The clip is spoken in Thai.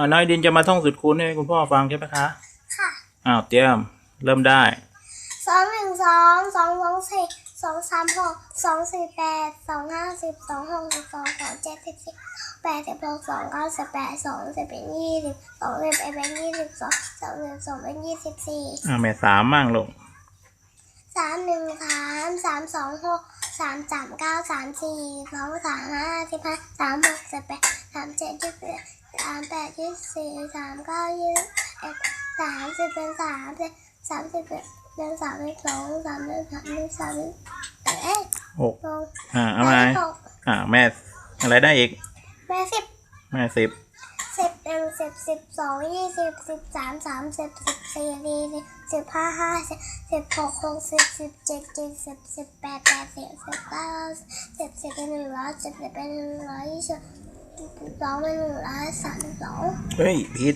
อ่าน้อยดินจะมาท่องสุดคูณให้คุณพ่อฟังใช่ไหมคะ ค่ะอ้าวเตรียมเริ่มได้สองหนึ่งสองสองสองสี่สองสามหกสองสี่แปดสองห้าสิบสองหกสิบสองสองเจ็ดสิบสิบแปดสิบหกสองเก้าสิบแปดสองสิบเป็นยี่สิบสองสิบเอ็ดเป็นยี่สิบสองสองสิบสองเป็นยี่สิบสี่อ่าแม่สามมั่งลูกสามหนึ่งสามสามสองหกสามสามเก้าสามสี่สองสามห้าสิบห้าสามหกสิบแปด สามเจ็ดยี่สิบสามแปดยี่สี่สามเก้ายี่สิบเอ็ดสามสิบเป็นสามสิบสามสิบเอ็ดเป็นสามสิบสองสามสิบสามสิบสามสิบเอ็ดหกอ่าเอาไหมหกอ่าแม่อะไรได้อีก แม่สิบแม่สิบสิบหนึ่งสิบสิบสองยี่สิบสิบสามสามสิบสิบสี่สี่สิบสิบห้าห้าสิบสิบหกหกสิบสิบเจ็ดเจ็ดสิบสิบแปดแปดสิบสิบเก้าสิบสิบเป็นหนึ่งร้อยสิบสิบเป็นหนึ่งร้อยยี่สิบ สองเป็นหนึ่งร้อยสามสิบสองเฮ้ยผิด